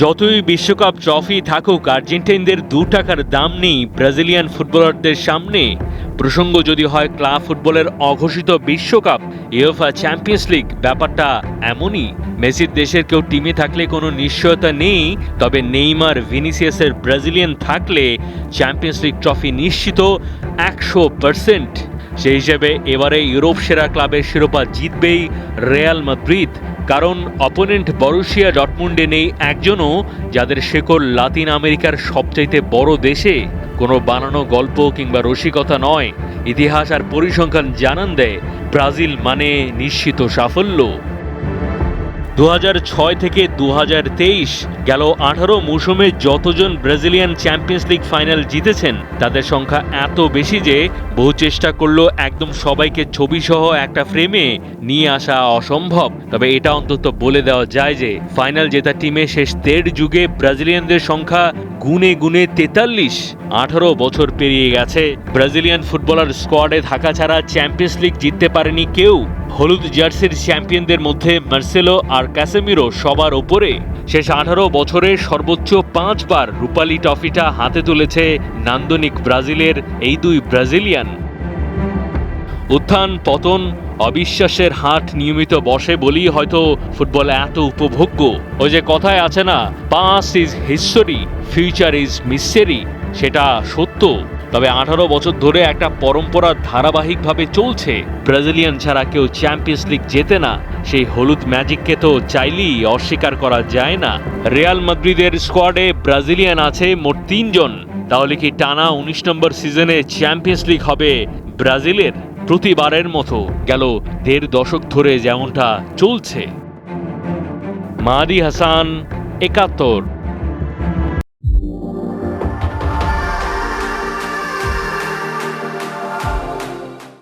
যতই বিশ্বকাপ ট্রফি থাকুক, আর্জেন্টাইনদের দু টাকার দাম নেই ব্রাজিলিয়ান ফুটবলারদের সামনে। প্রসঙ্গ যদি হয়, ক্লাব ফুটবলের অঘোষিত বিশ্বকাপ ইউএফা চ্যাম্পিয়ন্স লিগ। ব্যাপারটা এমনই। মেসির দেশের কেউ টিমে থাকলে কোনো নিশ্চয়তা নেই, তবে নেইমার ভিনিসিয়াসের ব্রাজিলিয়ান থাকলে চ্যাম্পিয়ন্স লিগ ট্রফি নিশ্চিত একশো পার্সেন্ট। সেই হিসেবে এবারে ইউরোপ সেরা ক্লাবের শিরোপা জিতবেই রেয়াল মাদ্রিদ। কারণ অপোনেন্ট বরুশিয়া ডটমুন্ডে নেই একজনও যাদের শেকড় লাতিন আমেরিকার সবচাইতে বড় দেশে। কোনো বানানো গল্প কিংবা রসিকতা নয়। ইতিহাস আর পরিসংখ্যান জানান দেয় ব্রাজিল মানে নিশ্চিত সাফল্য। দু হাজার ছয় থেকে দু হাজার তেইশ গেল আঠারো মৌসুমে যতজন ব্রাজিলিয়ান চ্যাম্পিয়ন্স লিগ ফাইনাল জিতেছেন, তাদের সংখ্যা এত বেশি যে বহু চেষ্টা করল একদম সবাইকে ছবি সহ একটা ফ্রেমে নিয়ে আসা অসম্ভব। তবে এটা অন্তত বলে দেওয়া যায় যে ফাইনাল জেতা টিমে শেষ দেড় যুগে ব্রাজিলিয়ানদের সংখ্যা গুনে গুনে তেতাল্লিশ। আঠারো বছর পেরিয়ে গেছে। ব্রাজিলিয়ান ফুটবলার স্কোয়াডে থাকা ছাড়া চ্যাম্পিয়ন্স লিগ জিততে পারেনি কেউ। হলুদ জার্সির চ্যাম্পিয়নদের মধ্যে মার্সেলো আর ক্যাসেমিরো সবার ওপরে। শেষ আঠারো বছরে সর্বোচ্চ পাঁচবার রূপালী ট্রফিটা হাতে তুলেছে নান্দনিক ব্রাজিলের এই দুই ব্রাজিলিয়ান। উত্থান, পতন, অবিশ্বাসের হাট নিয়মিত বসে বলেই হয়তো ফুটবল এত উপভোগ্য। ওই যে কথায় আছে না past is history future is mystery সেটা সত্য। তবে আঠারো বছর ধরে একটা পরম্পরা ধারাবাহিকভাবে চলছে। ব্রাজিলিয়ান ছাড়া কেউ চ্যাম্পিয়ন্স লিগ জেতে না, সেই হলুদ ম্যাজিককে তো চাইলেই অস্বীকার করা যায় না। রিয়াল মাদ্রিদের স্কোয়াডে ব্রাজিলিয়ান আছে মোট তিনজন। তাহলে কি টানা উনিশ নম্বর সিজনে চ্যাম্পিয়ন্স লিগ হবে ব্রাজিলের? প্রতিবারের মতো গেল দেড় দশক ধরে যেমনটা চলছে। মাদি হাসান একাত্তর।